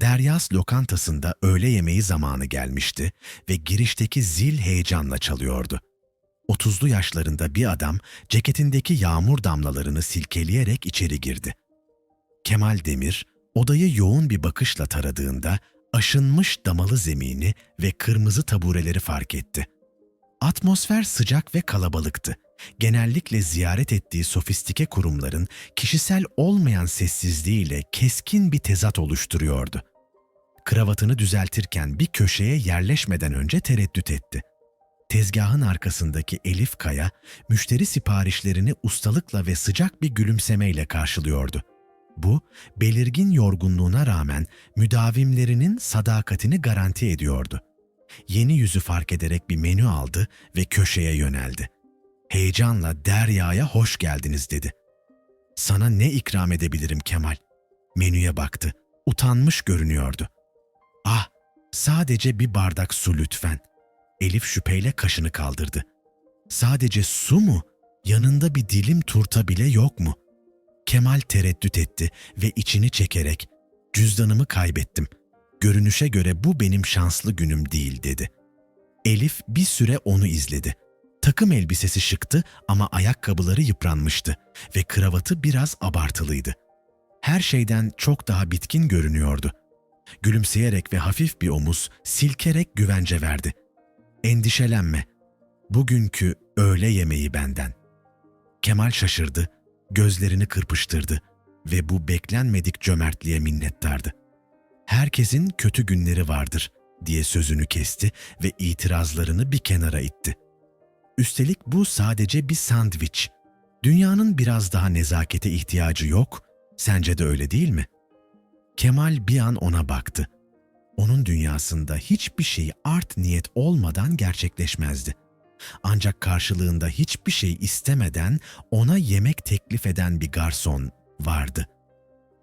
Deryas lokantasında öğle yemeği zamanı gelmişti ve girişteki zil heyecanla çalıyordu. Otuzlu yaşlarında bir adam ceketindeki yağmur damlalarını silkeleyerek içeri girdi. Kemal Demir odayı yoğun bir bakışla taradığında aşınmış damalı zemini ve kırmızı tabureleri fark etti. Atmosfer sıcak ve kalabalıktı. Genellikle ziyaret ettiği sofistike kurumların kişisel olmayan sessizliğiyle keskin bir tezat oluşturuyordu. Kravatını düzeltirken bir köşeye yerleşmeden önce tereddüt etti. Tezgahın arkasındaki Elif Kaya, müşteri siparişlerini ustalıkla ve sıcak bir gülümsemeyle karşılıyordu. Bu, belirgin yorgunluğuna rağmen müdavimlerinin sadakatini garanti ediyordu. Yeni yüzü fark ederek bir menü aldı ve köşeye yöneldi. Heyecanla Derya'ya hoş geldiniz dedi. Sana ne ikram edebilirim Kemal? Menüye baktı. Utanmış görünüyordu. Ah, sadece bir bardak su lütfen. Elif şüpheyle kaşını kaldırdı. Sadece su mu? Yanında bir dilim turta bile yok mu? Kemal tereddüt etti ve içini çekerek cüzdanımı kaybettim. Görünüşe göre bu benim şanslı günüm değil dedi. Elif bir süre onu izledi. Takım elbisesi şıktı ama ayakkabıları yıpranmıştı ve kravatı biraz abartılıydı. Her şeyden çok daha bitkin görünüyordu. Gülümseyerek ve hafif bir omuz silkerek güvence verdi. Endişelenme. Bugünkü öğle yemeği benden. Kemal şaşırdı, gözlerini kırpıştırdı ve bu beklenmedik cömertliğe minnettardı. Herkesin kötü günleri vardır diye sözünü kesti ve itirazlarını bir kenara itti. Üstelik bu sadece bir sandviç. Dünyanın biraz daha nezakete ihtiyacı yok. Sence de öyle değil mi? Kemal bir an ona baktı. Onun dünyasında hiçbir şey art niyet olmadan gerçekleşmezdi. Ancak karşılığında hiçbir şey istemeden ona yemek teklif eden bir garson vardı.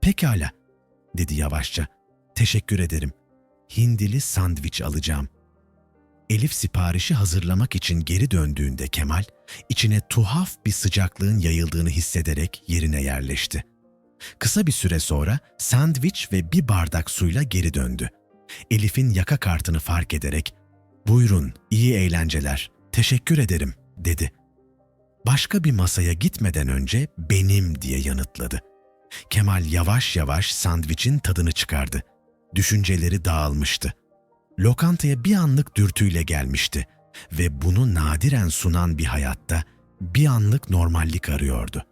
Pekala, dedi yavaşça. Teşekkür ederim. Hindili sandviç alacağım. Elif siparişi hazırlamak için geri döndüğünde Kemal, içine tuhaf bir sıcaklığın yayıldığını hissederek yerine yerleşti. Kısa bir süre sonra sandviç ve bir bardak suyla geri döndü. Elif'in yaka kartını fark ederek, ''Buyurun, iyi eğlenceler, teşekkür ederim.'' dedi. Başka bir masaya gitmeden önce benim diye yanıtladı. Kemal yavaş yavaş sandviçin tadını çıkardı. Düşünceleri dağılmıştı. Lokantaya bir anlık dürtüyle gelmişti ve bunu nadiren sunan bir hayatta bir anlık normallik arıyordu.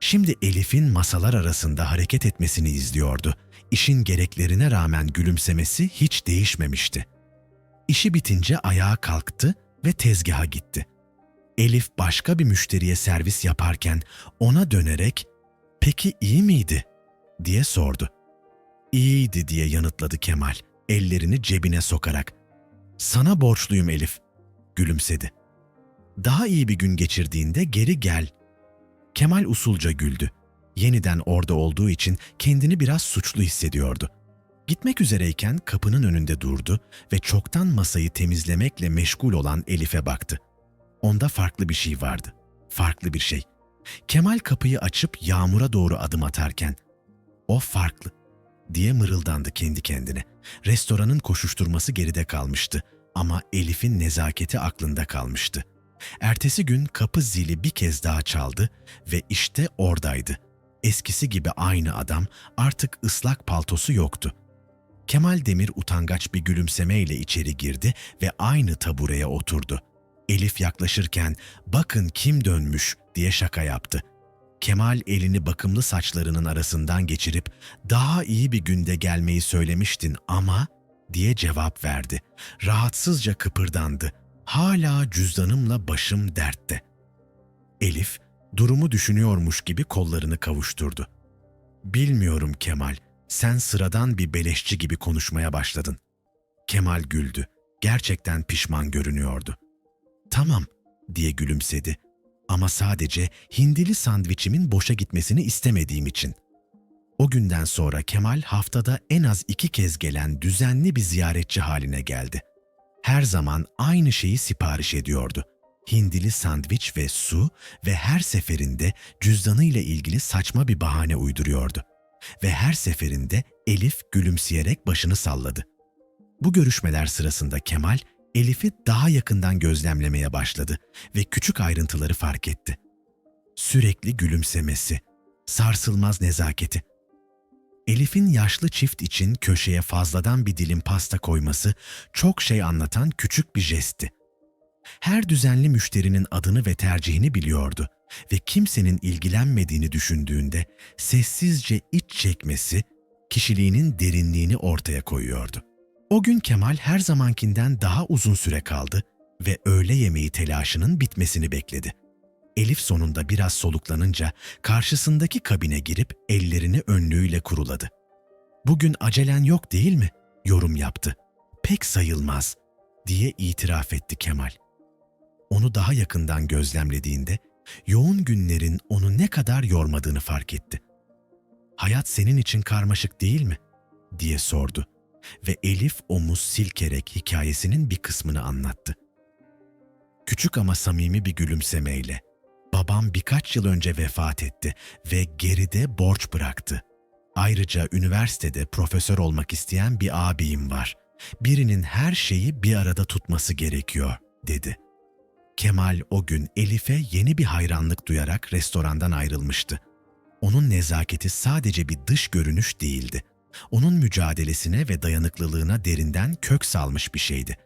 Şimdi Elif'in masalar arasında hareket etmesini izliyordu. İşin gereklerine rağmen gülümsemesi hiç değişmemişti. İşi bitince ayağa kalktı ve tezgaha gitti. Elif başka bir müşteriye servis yaparken ona dönerek "Peki iyi miydi?" diye sordu. "İyiydi." diye yanıtladı Kemal, ellerini cebine sokarak. "Sana borçluyum Elif." gülümsedi. "Daha iyi bir gün geçirdiğinde geri gel." Kemal usulca güldü. Yeniden orada olduğu için kendini biraz suçlu hissediyordu. Gitmek üzereyken kapının önünde durdu ve çoktan masayı temizlemekle meşgul olan Elif'e baktı. Onda farklı bir şey vardı. Farklı bir şey. Kemal kapıyı açıp yağmura doğru adım atarken o farklı diye mırıldandı kendi kendine. Restoranın koşuşturması geride kalmıştı ama Elif'in nezaketi aklında kalmıştı. Ertesi gün kapı zili bir kez daha çaldı ve işte oradaydı. Eskisi gibi aynı adam artık ıslak paltosu yoktu. Kemal Demir utangaç bir gülümsemeyle içeri girdi ve aynı tabureye oturdu. Elif yaklaşırken bakın kim dönmüş diye şaka yaptı. Kemal elini bakımlı saçlarının arasından geçirip daha iyi bir günde gelmeyi söylemiştin ama diye cevap verdi. Rahatsızca kıpırdandı. Hala cüzdanımla başım dertte. Elif durumu düşünüyormuş gibi kollarını kavuşturdu. Bilmiyorum Kemal, sen sıradan bir beleşçi gibi konuşmaya başladın. Kemal güldü. Gerçekten pişman görünüyordu. Tamam diye gülümsedi ama sadece hindili sandviçimin boşa gitmesini istemediğim için. O günden sonra Kemal haftada en az iki kez gelen düzenli bir ziyaretçi haline geldi. Her zaman aynı şeyi sipariş ediyordu. Hindili sandviç ve su ve her seferinde cüzdanıyla ilgili saçma bir bahane uyduruyordu. Ve her seferinde Elif gülümseyerek başını salladı. Bu görüşmeler sırasında Kemal, Elif'i daha yakından gözlemlemeye başladı ve küçük ayrıntıları fark etti. Sürekli gülümsemesi, sarsılmaz nezaketi. Elif'in yaşlı çift için köşeye fazladan bir dilim pasta koyması çok şey anlatan küçük bir jestti. Her düzenli müşterinin adını ve tercihini biliyordu ve kimsenin ilgilenmediğini düşündüğünde sessizce iç çekmesi kişiliğinin derinliğini ortaya koyuyordu. O gün Kemal her zamankinden daha uzun süre kaldı ve öğle yemeği telaşının bitmesini bekledi. Elif sonunda biraz soluklanınca karşısındaki kabine girip ellerini önlüğüyle kuruladı. Bugün acelen yok değil mi? yorum yaptı. Pek sayılmaz diye itiraf etti Kemal. Onu daha yakından gözlemlediğinde yoğun günlerin onu ne kadar yormadığını fark etti. Hayat senin için karmaşık değil mi? diye sordu ve Elif omuz silkerek hikayesinin bir kısmını anlattı. Küçük ama samimi bir gülümsemeyle babam birkaç yıl önce vefat etti ve geride borç bıraktı. Ayrıca üniversitede profesör olmak isteyen bir abim var. Birinin her şeyi bir arada tutması gerekiyor, dedi. Kemal o gün Elif'e yeni bir hayranlık duyarak restorandan ayrılmıştı. Onun nezaketi sadece bir dış görünüş değildi. Onun mücadelesine ve dayanıklılığına derinden kök salmış bir şeydi.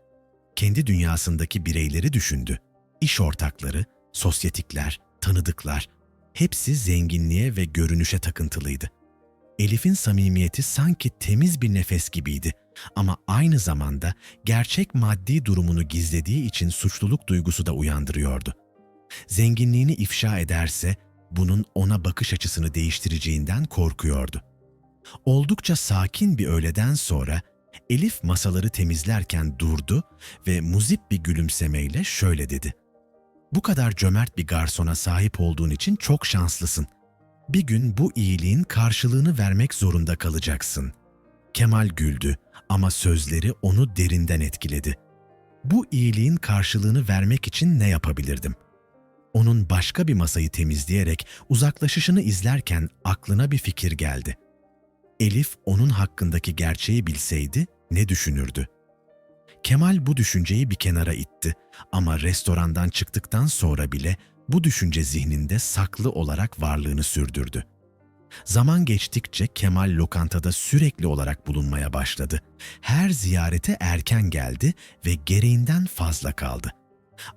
Kendi dünyasındaki bireyleri düşündü. İş ortakları, sosyetikler, tanıdıklar, hepsi zenginliğe ve görünüşe takıntılıydı. Elif'in samimiyeti sanki temiz bir nefes gibiydi ama aynı zamanda gerçek maddi durumunu gizlediği için suçluluk duygusu da uyandırıyordu. Zenginliğini ifşa ederse bunun ona bakış açısını değiştireceğinden korkuyordu. Oldukça sakin bir öğleden sonra Elif masaları temizlerken durdu ve muzip bir gülümsemeyle şöyle dedi. Bu kadar cömert bir garsona sahip olduğun için çok şanslısın. Bir gün bu iyiliğin karşılığını vermek zorunda kalacaksın. Kemal güldü ama sözleri onu derinden etkiledi. Bu iyiliğin karşılığını vermek için ne yapabilirdim? Onun başka bir masayı temizleyerek uzaklaşışını izlerken aklına bir fikir geldi. Elif onun hakkındaki gerçeği bilseydi ne düşünürdü? Kemal bu düşünceyi bir kenara itti ama restorandan çıktıktan sonra bile bu düşünce zihninde saklı olarak varlığını sürdürdü. Zaman geçtikçe Kemal lokantada sürekli olarak bulunmaya başladı. Her ziyarete erken geldi ve gereğinden fazla kaldı.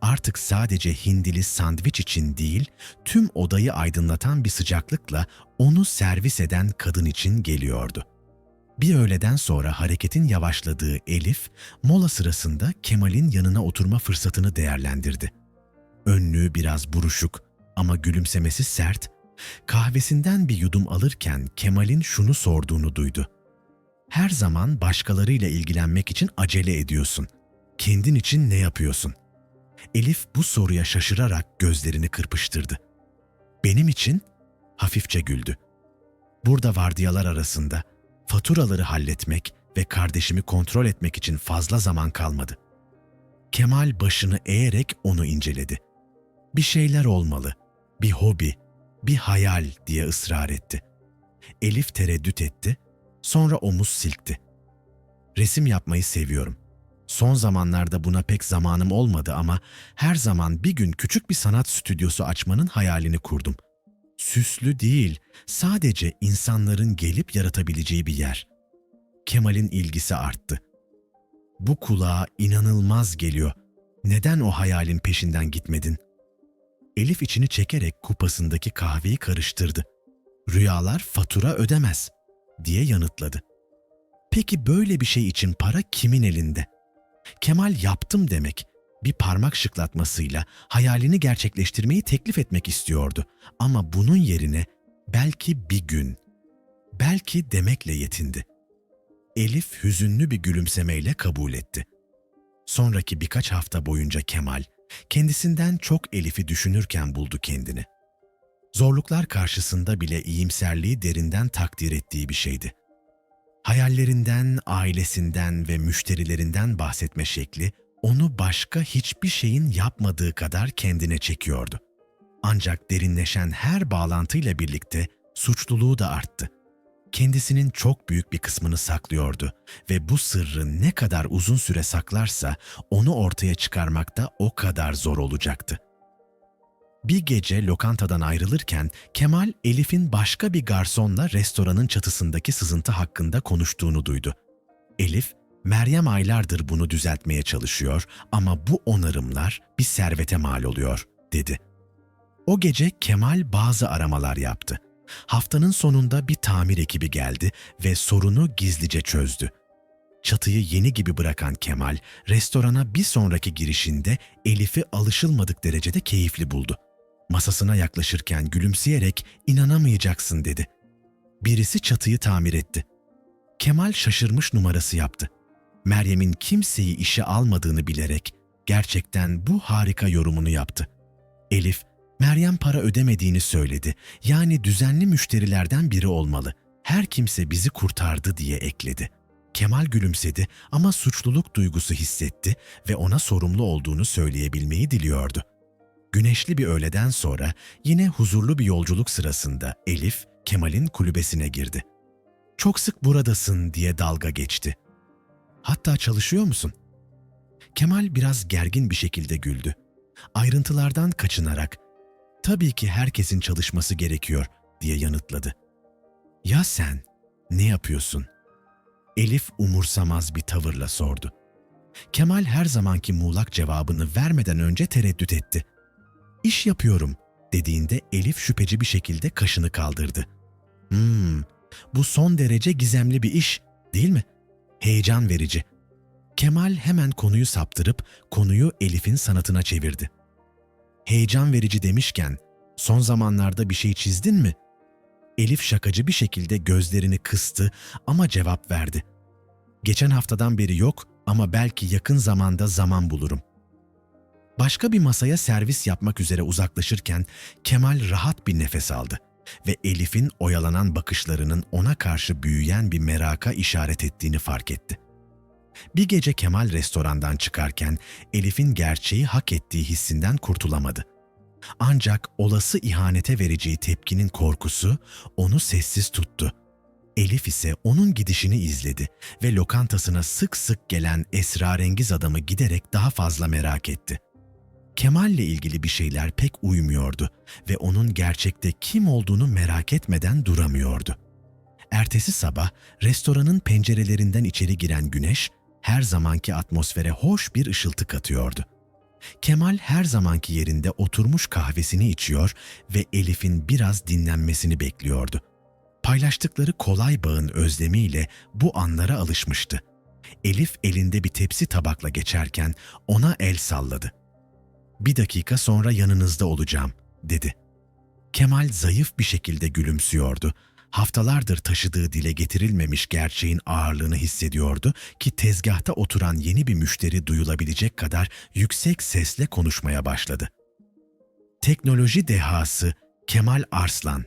Artık sadece hindili sandviç için değil, tüm odayı aydınlatan bir sıcaklıkla onu servis eden kadın için geliyordu. Bir öğleden sonra hareketin yavaşladığı Elif, mola sırasında Kemal'in yanına oturma fırsatını değerlendirdi. Önlüğü biraz buruşuk ama gülümsemesi sert, kahvesinden bir yudum alırken Kemal'in şunu sorduğunu duydu. Her zaman başkalarıyla ilgilenmek için acele ediyorsun. Kendin için ne yapıyorsun? Elif bu soruya şaşırarak gözlerini kırpıştırdı. Benim için hafifçe güldü. Burada vardiyalar arasında faturaları halletmek ve kardeşimi kontrol etmek için fazla zaman kalmadı. Kemal başını eğerek onu inceledi. Bir şeyler olmalı, bir hobi, bir hayal diye ısrar etti. Elif tereddüt etti, sonra omuz silkti. Resim yapmayı seviyorum. Son zamanlarda buna pek zamanım olmadı ama her zaman bir gün küçük bir sanat stüdyosu açmanın hayalini kurdum. Süslü değil, sadece insanların gelip yaratabileceği bir yer. Kemal'in ilgisi arttı. Bu kulağa inanılmaz geliyor. Neden o hayalin peşinden gitmedin? Elif içini çekerek kupasındaki kahveyi karıştırdı. Rüyalar fatura ödemez diye yanıtladı. Peki böyle bir şey için para kimin elinde? Kemal yaptım demek bir parmak şıklatmasıyla hayalini gerçekleştirmeyi teklif etmek istiyordu. Ama bunun yerine belki bir gün, belki demekle yetindi. Elif hüzünlü bir gülümsemeyle kabul etti. Sonraki birkaç hafta boyunca Kemal, kendisinden çok Elif'i düşünürken buldu kendini. Zorluklar karşısında bile iyimserliği derinden takdir ettiği bir şeydi. Hayallerinden, ailesinden ve müşterilerinden bahsetme şekli onu başka hiçbir şeyin yapmadığı kadar kendine çekiyordu. Ancak derinleşen her bağlantıyla birlikte suçluluğu da arttı. kendisinin çok büyük bir kısmını saklıyordu ve bu sırrı ne kadar uzun süre saklarsa onu ortaya çıkarmak da o kadar zor olacaktı. Bir gece lokantadan ayrılırken Kemal Elif'in başka bir garsonla restoranın çatısındaki sızıntı hakkında konuştuğunu duydu. Elif, Meryem aylardır bunu düzeltmeye çalışıyor ama bu onarımlar bir servete mal oluyor, dedi. O gece Kemal bazı aramalar yaptı. Haftanın sonunda bir tamir ekibi geldi ve sorunu gizlice çözdü. Çatıyı yeni gibi bırakan Kemal, restorana bir sonraki girişinde Elif'i alışılmadık derecede keyifli buldu. Masasına yaklaşırken gülümseyerek inanamayacaksın dedi. Birisi çatıyı tamir etti. Kemal şaşırmış numarası yaptı. Meryem'in kimseyi işe almadığını bilerek gerçekten bu harika yorumunu yaptı. Elif, Meryem para ödemediğini söyledi. Yani düzenli müşterilerden biri olmalı. Her kimse bizi kurtardı diye ekledi. Kemal gülümsedi ama suçluluk duygusu hissetti ve ona sorumlu olduğunu söyleyebilmeyi diliyordu. Güneşli bir öğleden sonra yine huzurlu bir yolculuk sırasında Elif, Kemal'in kulübesine girdi. Çok sık buradasın diye dalga geçti. Hatta çalışıyor musun? Kemal biraz gergin bir şekilde güldü. Ayrıntılardan kaçınarak, tabii ki herkesin çalışması gerekiyor diye yanıtladı. Ya sen, ne yapıyorsun? Elif umursamaz bir tavırla sordu. Kemal her zamanki muğlak cevabını vermeden önce tereddüt etti. İş yapıyorum dediğinde Elif şüpheci bir şekilde kaşını kaldırdı. Hmm, bu son derece gizemli bir iş değil mi? Heyecan verici. Kemal hemen konuyu saptırıp konuyu Elif'in sanatına çevirdi. Heyecan verici demişken son zamanlarda bir şey çizdin mi? Elif şakacı bir şekilde gözlerini kıstı ama cevap verdi. Geçen haftadan beri yok ama belki yakın zamanda zaman bulurum. Başka bir masaya servis yapmak üzere uzaklaşırken Kemal rahat bir nefes aldı ve Elif'in oyalanan bakışlarının ona karşı büyüyen bir meraka işaret ettiğini fark etti. Bir gece Kemal restorandan çıkarken Elif'in gerçeği hak ettiği hissinden kurtulamadı. Ancak olası ihanete vereceği tepkinin korkusu onu sessiz tuttu. Elif ise onun gidişini izledi ve lokantasına sık sık gelen esrarengiz adamı giderek daha fazla merak etti. Kemal'le ilgili bir şeyler pek uymuyordu ve onun gerçekte kim olduğunu merak etmeden duramıyordu. Ertesi sabah restoranın pencerelerinden içeri giren güneş her zamanki atmosfere hoş bir ışıltı katıyordu. Kemal her zamanki yerinde oturmuş kahvesini içiyor ve Elif'in biraz dinlenmesini bekliyordu. Paylaştıkları kolay bağın özlemiyle bu anlara alışmıştı. Elif elinde bir tepsi tabakla geçerken ona el salladı. Bir dakika sonra yanınızda olacağım, dedi. Kemal zayıf bir şekilde gülümsüyordu. Haftalardır taşıdığı dile getirilmemiş gerçeğin ağırlığını hissediyordu ki tezgahta oturan yeni bir müşteri duyulabilecek kadar yüksek sesle konuşmaya başladı. Teknoloji dehası Kemal Arslan.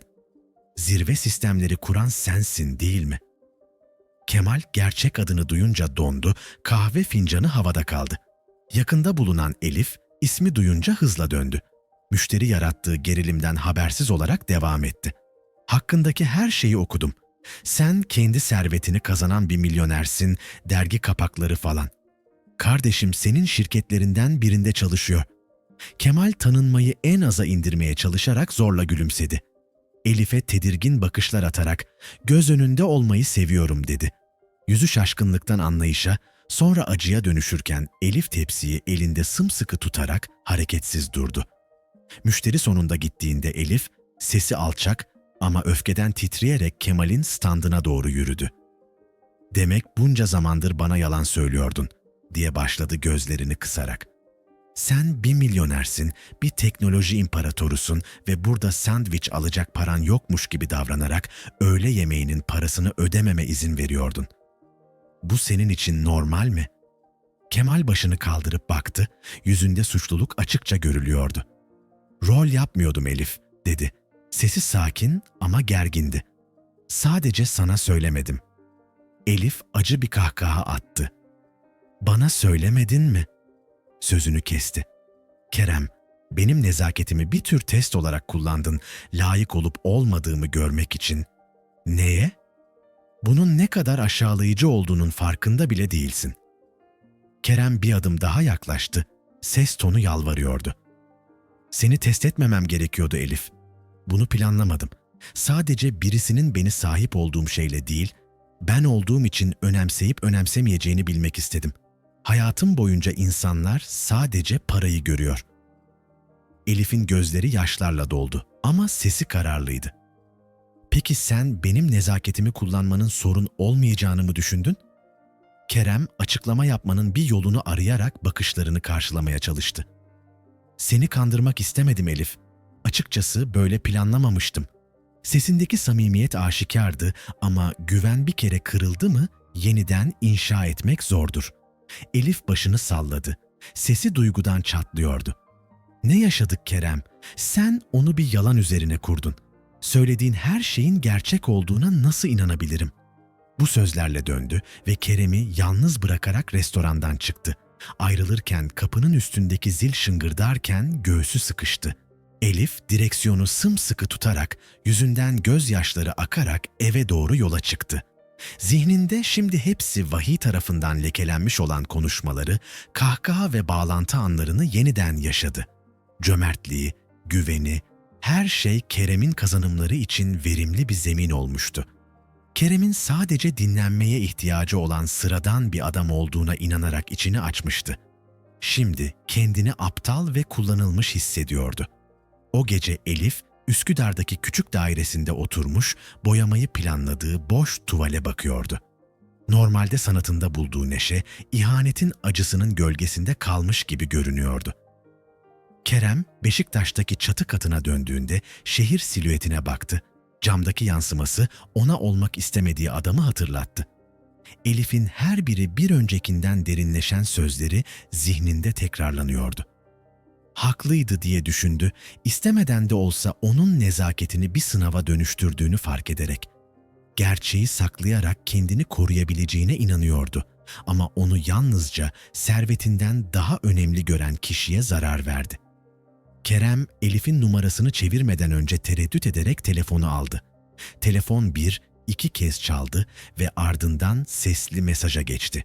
Zirve sistemleri kuran sensin değil mi? Kemal gerçek adını duyunca dondu, kahve fincanı havada kaldı. Yakında bulunan Elif, ismi duyunca hızla döndü. Müşteri yarattığı gerilimden habersiz olarak devam etti. Hakkındaki her şeyi okudum. Sen kendi servetini kazanan bir milyonersin, dergi kapakları falan. Kardeşim senin şirketlerinden birinde çalışıyor. Kemal tanınmayı en aza indirmeye çalışarak zorla gülümsedi. Elif'e tedirgin bakışlar atarak göz önünde olmayı seviyorum dedi. Yüzü şaşkınlıktan anlayışa, sonra acıya dönüşürken Elif tepsiyi elinde sımsıkı tutarak hareketsiz durdu. Müşteri sonunda gittiğinde Elif, sesi alçak ama öfkeden titreyerek Kemal'in standına doğru yürüdü. Demek bunca zamandır bana yalan söylüyordun, diye başladı gözlerini kısarak. Sen bir milyonersin, bir teknoloji imparatorusun ve burada sandviç alacak paran yokmuş gibi davranarak öğle yemeğinin parasını ödememe izin veriyordun. Bu senin için normal mi? Kemal başını kaldırıp baktı, yüzünde suçluluk açıkça görülüyordu. Rol yapmıyordum Elif, dedi. Sesi sakin ama gergindi. Sadece sana söylemedim. Elif acı bir kahkaha attı. Bana söylemedin mi? Sözünü kesti. Kerem, benim nezaketimi bir tür test olarak kullandın, layık olup olmadığımı görmek için. Neye? Bunun ne kadar aşağılayıcı olduğunun farkında bile değilsin. Kerem bir adım daha yaklaştı. Ses tonu yalvarıyordu. Seni test etmemem gerekiyordu Elif. Bunu planlamadım. Sadece birisinin beni sahip olduğum şeyle değil, ben olduğum için önemseyip önemsemeyeceğini bilmek istedim. Hayatım boyunca insanlar sadece parayı görüyor. Elif'in gözleri yaşlarla doldu ama sesi kararlıydı. Peki sen benim nezaketimi kullanmanın sorun olmayacağını mı düşündün? Kerem açıklama yapmanın bir yolunu arayarak bakışlarını karşılamaya çalıştı. Seni kandırmak istemedim Elif. Açıkçası böyle planlamamıştım. Sesindeki samimiyet aşikardı ama güven bir kere kırıldı mı yeniden inşa etmek zordur. Elif başını salladı. Sesi duygudan çatlıyordu. Ne yaşadık Kerem? Sen onu bir yalan üzerine kurdun. Söylediğin her şeyin gerçek olduğuna nasıl inanabilirim? Bu sözlerle döndü ve Kerem'i yalnız bırakarak restorandan çıktı. Ayrılırken kapının üstündeki zil şıngırdarken göğsü sıkıştı. Elif direksiyonu sımsıkı tutarak yüzünden gözyaşları akarak eve doğru yola çıktı. Zihninde şimdi hepsi vahiy tarafından lekelenmiş olan konuşmaları, kahkaha ve bağlantı anlarını yeniden yaşadı. Cömertliği, güveni, her şey Kerem'in kazanımları için verimli bir zemin olmuştu. Kerem'in sadece dinlenmeye ihtiyacı olan sıradan bir adam olduğuna inanarak içini açmıştı. Şimdi kendini aptal ve kullanılmış hissediyordu. O gece Elif, Üsküdar'daki küçük dairesinde oturmuş, boyamayı planladığı boş tuvale bakıyordu. Normalde sanatında bulduğu neşe, ihanetin acısının gölgesinde kalmış gibi görünüyordu. Kerem, Beşiktaş'taki çatı katına döndüğünde şehir silüetine baktı. Camdaki yansıması ona olmak istemediği adamı hatırlattı. Elif'in her biri bir öncekinden derinleşen sözleri zihninde tekrarlanıyordu. Haklıydı diye düşündü, istemeden de olsa onun nezaketini bir sınava dönüştürdüğünü fark ederek. Gerçeği saklayarak kendini koruyabileceğine inanıyordu ama onu yalnızca servetinden daha önemli gören kişiye zarar verdi. Kerem, Elif'in numarasını çevirmeden önce tereddüt ederek telefonu aldı. Telefon bir, iki kez çaldı ve ardından sesli mesaja geçti.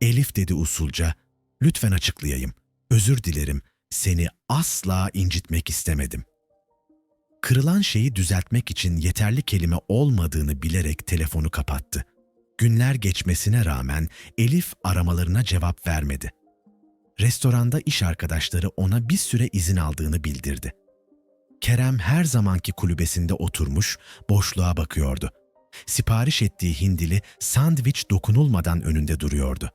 Elif dedi usulca, lütfen açıklayayım. Özür dilerim, seni asla incitmek istemedim. Kırılan şeyi düzeltmek için yeterli kelime olmadığını bilerek telefonu kapattı. Günler geçmesine rağmen Elif aramalarına cevap vermedi restoranda iş arkadaşları ona bir süre izin aldığını bildirdi. Kerem her zamanki kulübesinde oturmuş, boşluğa bakıyordu. Sipariş ettiği hindili sandviç dokunulmadan önünde duruyordu.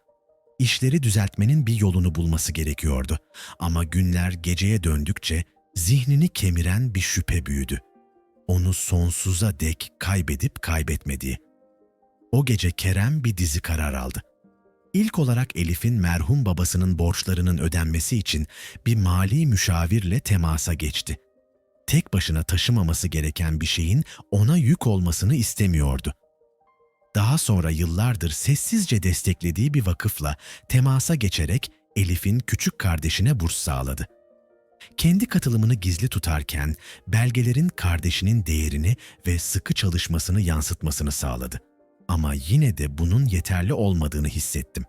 İşleri düzeltmenin bir yolunu bulması gerekiyordu. Ama günler geceye döndükçe zihnini kemiren bir şüphe büyüdü. Onu sonsuza dek kaybedip kaybetmediği. O gece Kerem bir dizi karar aldı. İlk olarak Elif'in merhum babasının borçlarının ödenmesi için bir mali müşavirle temasa geçti. Tek başına taşımaması gereken bir şeyin ona yük olmasını istemiyordu. Daha sonra yıllardır sessizce desteklediği bir vakıfla temasa geçerek Elif'in küçük kardeşine burs sağladı. Kendi katılımını gizli tutarken belgelerin kardeşinin değerini ve sıkı çalışmasını yansıtmasını sağladı. Ama yine de bunun yeterli olmadığını hissettim.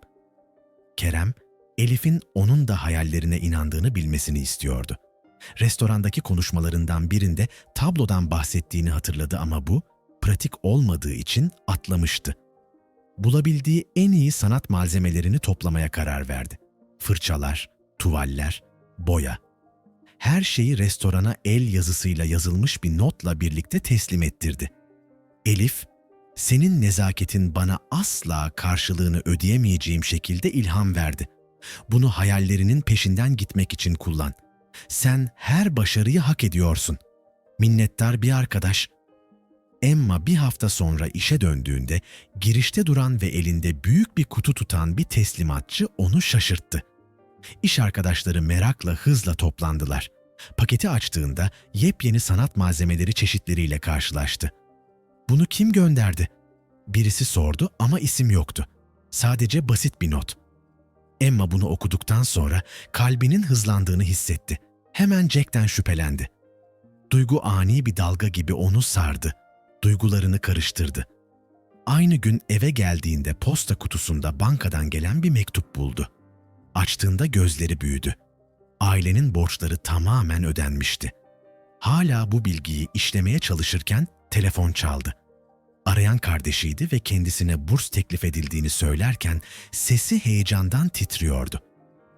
Kerem, Elif'in onun da hayallerine inandığını bilmesini istiyordu. Restorandaki konuşmalarından birinde tablodan bahsettiğini hatırladı ama bu, pratik olmadığı için atlamıştı. Bulabildiği en iyi sanat malzemelerini toplamaya karar verdi. Fırçalar, tuvaller, boya. Her şeyi restorana el yazısıyla yazılmış bir notla birlikte teslim ettirdi. Elif, senin nezaketin bana asla karşılığını ödeyemeyeceğim şekilde ilham verdi. Bunu hayallerinin peşinden gitmek için kullan. Sen her başarıyı hak ediyorsun. Minnettar bir arkadaş. Emma bir hafta sonra işe döndüğünde girişte duran ve elinde büyük bir kutu tutan bir teslimatçı onu şaşırttı. İş arkadaşları merakla hızla toplandılar. Paketi açtığında yepyeni sanat malzemeleri çeşitleriyle karşılaştı. Bunu kim gönderdi? Birisi sordu ama isim yoktu. Sadece basit bir not. Emma bunu okuduktan sonra kalbinin hızlandığını hissetti. Hemen Jack'ten şüphelendi. Duygu ani bir dalga gibi onu sardı. Duygularını karıştırdı. Aynı gün eve geldiğinde posta kutusunda bankadan gelen bir mektup buldu. Açtığında gözleri büyüdü. Ailenin borçları tamamen ödenmişti. Hala bu bilgiyi işlemeye çalışırken telefon çaldı. Arayan kardeşiydi ve kendisine burs teklif edildiğini söylerken sesi heyecandan titriyordu.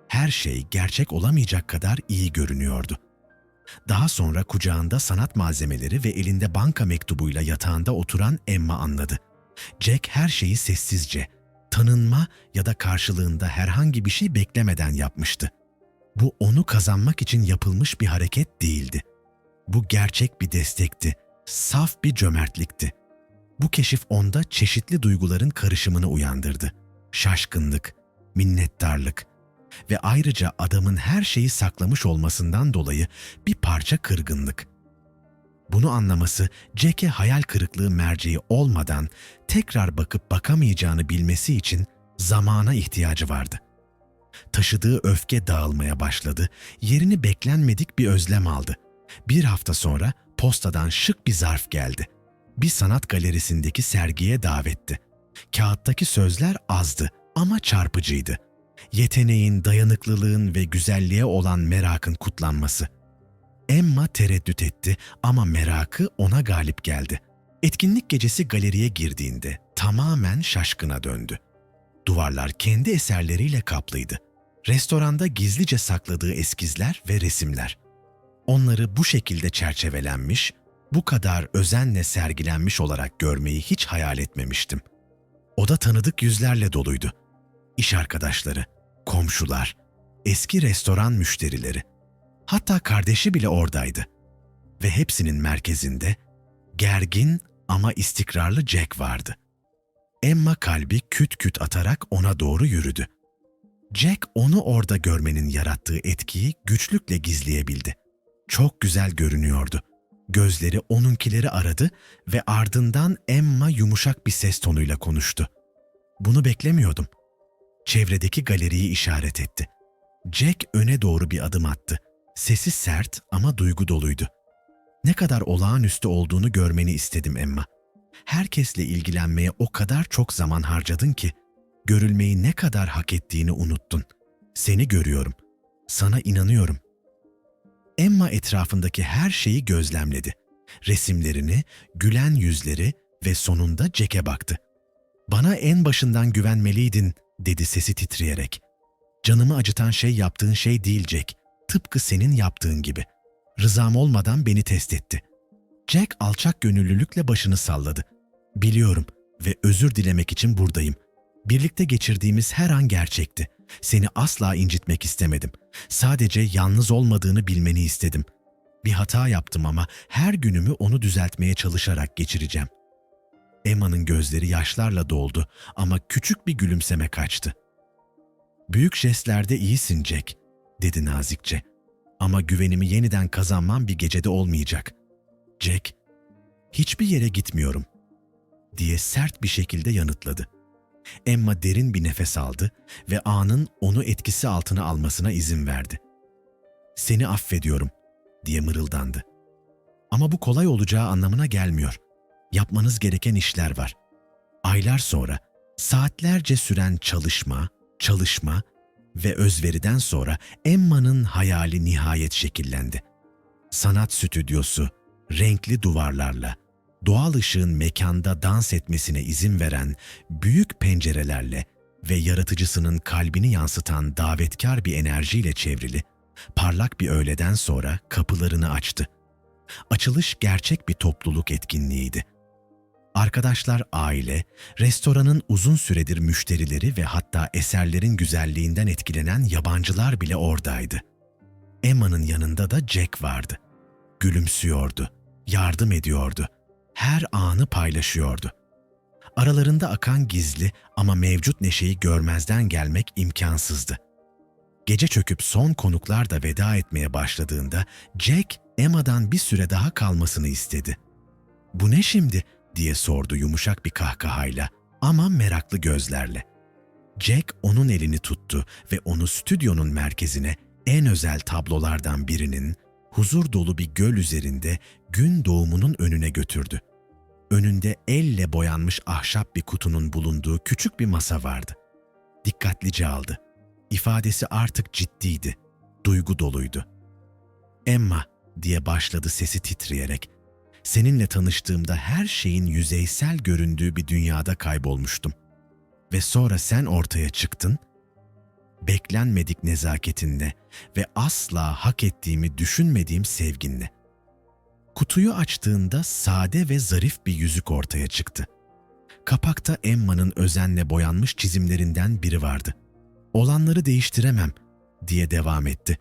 Her şey gerçek olamayacak kadar iyi görünüyordu. Daha sonra kucağında sanat malzemeleri ve elinde banka mektubuyla yatağında oturan Emma anladı. Jack her şeyi sessizce, tanınma ya da karşılığında herhangi bir şey beklemeden yapmıştı. Bu onu kazanmak için yapılmış bir hareket değildi. Bu gerçek bir destekti, saf bir cömertlikti. Bu keşif onda çeşitli duyguların karışımını uyandırdı. Şaşkınlık, minnettarlık ve ayrıca adamın her şeyi saklamış olmasından dolayı bir parça kırgınlık. Bunu anlaması Jack'e hayal kırıklığı merceği olmadan tekrar bakıp bakamayacağını bilmesi için zamana ihtiyacı vardı. Taşıdığı öfke dağılmaya başladı, yerini beklenmedik bir özlem aldı. Bir hafta sonra postadan şık bir zarf geldi. Bir sanat galerisindeki sergiye davetti. Kağıttaki sözler azdı ama çarpıcıydı. Yeteneğin, dayanıklılığın ve güzelliğe olan merakın kutlanması. Emma tereddüt etti ama merakı ona galip geldi. Etkinlik gecesi galeriye girdiğinde tamamen şaşkına döndü. Duvarlar kendi eserleriyle kaplıydı. Restoranda gizlice sakladığı eskizler ve resimler. Onları bu şekilde çerçevelenmiş, bu kadar özenle sergilenmiş olarak görmeyi hiç hayal etmemiştim. Oda tanıdık yüzlerle doluydu. İş arkadaşları, komşular, eski restoran müşterileri. Hatta kardeşi bile oradaydı. Ve hepsinin merkezinde gergin ama istikrarlı Jack vardı. Emma kalbi küt küt atarak ona doğru yürüdü. Jack onu orada görmenin yarattığı etkiyi güçlükle gizleyebildi. Çok güzel görünüyordu. Gözleri onunkileri aradı ve ardından Emma yumuşak bir ses tonuyla konuştu. Bunu beklemiyordum. Çevredeki galeriyi işaret etti. Jack öne doğru bir adım attı. Sesi sert ama duygu doluydu. Ne kadar olağanüstü olduğunu görmeni istedim Emma. Herkesle ilgilenmeye o kadar çok zaman harcadın ki, görülmeyi ne kadar hak ettiğini unuttun. Seni görüyorum. Sana inanıyorum. Emma etrafındaki her şeyi gözlemledi. Resimlerini, gülen yüzleri ve sonunda Jack'e baktı. Bana en başından güvenmeliydin, dedi sesi titreyerek. Canımı acıtan şey yaptığın şey değil Jack. Tıpkı senin yaptığın gibi. Rızam olmadan beni test etti. Jack alçak gönüllülükle başını salladı. Biliyorum ve özür dilemek için buradayım. Birlikte geçirdiğimiz her an gerçekti. Seni asla incitmek istemedim. Sadece yalnız olmadığını bilmeni istedim. Bir hata yaptım ama her günümü onu düzeltmeye çalışarak geçireceğim. Emma'nın gözleri yaşlarla doldu ama küçük bir gülümseme kaçtı. Büyük jestlerde iyisin Jack, dedi nazikçe. Ama güvenimi yeniden kazanmam bir gecede olmayacak. Jack, hiçbir yere gitmiyorum, diye sert bir şekilde yanıtladı. Emma derin bir nefes aldı ve anın onu etkisi altına almasına izin verdi. Seni affediyorum, diye mırıldandı. Ama bu kolay olacağı anlamına gelmiyor. Yapmanız gereken işler var. Aylar sonra saatlerce süren çalışma, çalışma ve özveriden sonra Emma'nın hayali nihayet şekillendi. Sanat stüdyosu, renkli duvarlarla, doğal ışığın mekanda dans etmesine izin veren büyük pencerelerle ve yaratıcısının kalbini yansıtan davetkar bir enerjiyle çevrili, parlak bir öğleden sonra kapılarını açtı. Açılış gerçek bir topluluk etkinliğiydi. Arkadaşlar aile, restoranın uzun süredir müşterileri ve hatta eserlerin güzelliğinden etkilenen yabancılar bile oradaydı. Emma'nın yanında da Jack vardı. Gülümsüyordu, yardım ediyordu. Her anı paylaşıyordu. Aralarında akan gizli ama mevcut neşeyi görmezden gelmek imkansızdı. Gece çöküp son konuklar da veda etmeye başladığında Jack Emma'dan bir süre daha kalmasını istedi. "Bu ne şimdi?" diye sordu yumuşak bir kahkahayla ama meraklı gözlerle. Jack onun elini tuttu ve onu stüdyonun merkezine en özel tablolardan birinin huzur dolu bir göl üzerinde gün doğumunun önüne götürdü. önünde elle boyanmış ahşap bir kutunun bulunduğu küçük bir masa vardı. Dikkatlice aldı. İfadesi artık ciddiydi, duygu doluydu. Emma diye başladı sesi titreyerek. Seninle tanıştığımda her şeyin yüzeysel göründüğü bir dünyada kaybolmuştum. Ve sonra sen ortaya çıktın, beklenmedik nezaketinle ve asla hak ettiğimi düşünmediğim sevginle. Kutuyu açtığında sade ve zarif bir yüzük ortaya çıktı. Kapakta Emma'nın özenle boyanmış çizimlerinden biri vardı. Olanları değiştiremem diye devam etti.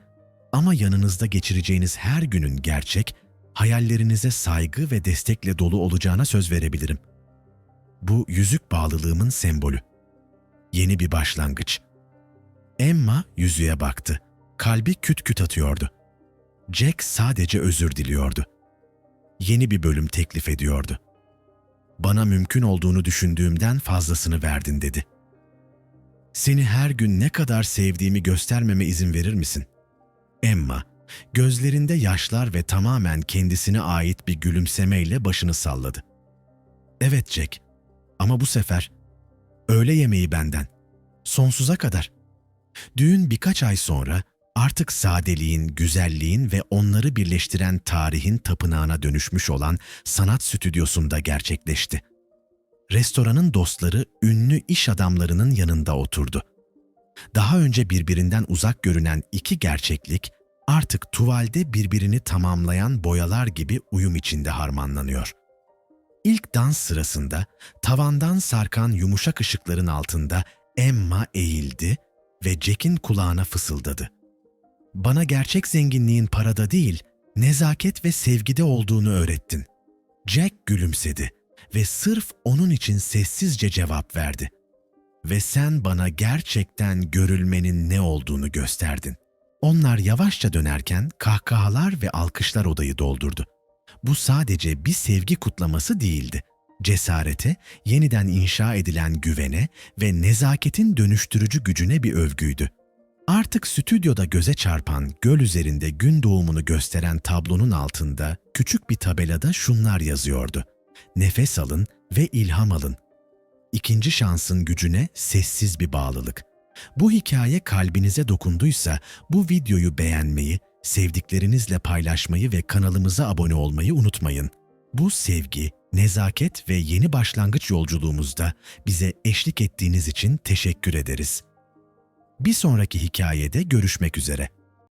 Ama yanınızda geçireceğiniz her günün gerçek, hayallerinize saygı ve destekle dolu olacağına söz verebilirim. Bu yüzük bağlılığımın sembolü. Yeni bir başlangıç. Emma yüzüğe baktı. Kalbi küt küt atıyordu. Jack sadece özür diliyordu. Yeni bir bölüm teklif ediyordu. Bana mümkün olduğunu düşündüğümden fazlasını verdin dedi. Seni her gün ne kadar sevdiğimi göstermeme izin verir misin? Emma, gözlerinde yaşlar ve tamamen kendisine ait bir gülümsemeyle başını salladı. Evet Jack, ama bu sefer öğle yemeği benden. Sonsuza kadar. Düğün birkaç ay sonra artık sadeliğin, güzelliğin ve onları birleştiren tarihin tapınağına dönüşmüş olan sanat stüdyosunda gerçekleşti. Restoranın dostları ünlü iş adamlarının yanında oturdu. Daha önce birbirinden uzak görünen iki gerçeklik artık tuvalde birbirini tamamlayan boyalar gibi uyum içinde harmanlanıyor. İlk dans sırasında tavandan sarkan yumuşak ışıkların altında Emma eğildi ve Jack'in kulağına fısıldadı. Bana gerçek zenginliğin parada değil, nezaket ve sevgide olduğunu öğrettin. Jack gülümsedi ve sırf onun için sessizce cevap verdi. Ve sen bana gerçekten görülmenin ne olduğunu gösterdin. Onlar yavaşça dönerken kahkahalar ve alkışlar odayı doldurdu. Bu sadece bir sevgi kutlaması değildi. Cesarete, yeniden inşa edilen güvene ve nezaketin dönüştürücü gücüne bir övgüydü. Artık stüdyoda göze çarpan göl üzerinde gün doğumunu gösteren tablonun altında küçük bir tabelada şunlar yazıyordu. Nefes alın ve ilham alın. İkinci şansın gücüne sessiz bir bağlılık. Bu hikaye kalbinize dokunduysa bu videoyu beğenmeyi, sevdiklerinizle paylaşmayı ve kanalımıza abone olmayı unutmayın. Bu sevgi, nezaket ve yeni başlangıç yolculuğumuzda bize eşlik ettiğiniz için teşekkür ederiz. Bir sonraki hikayede görüşmek üzere.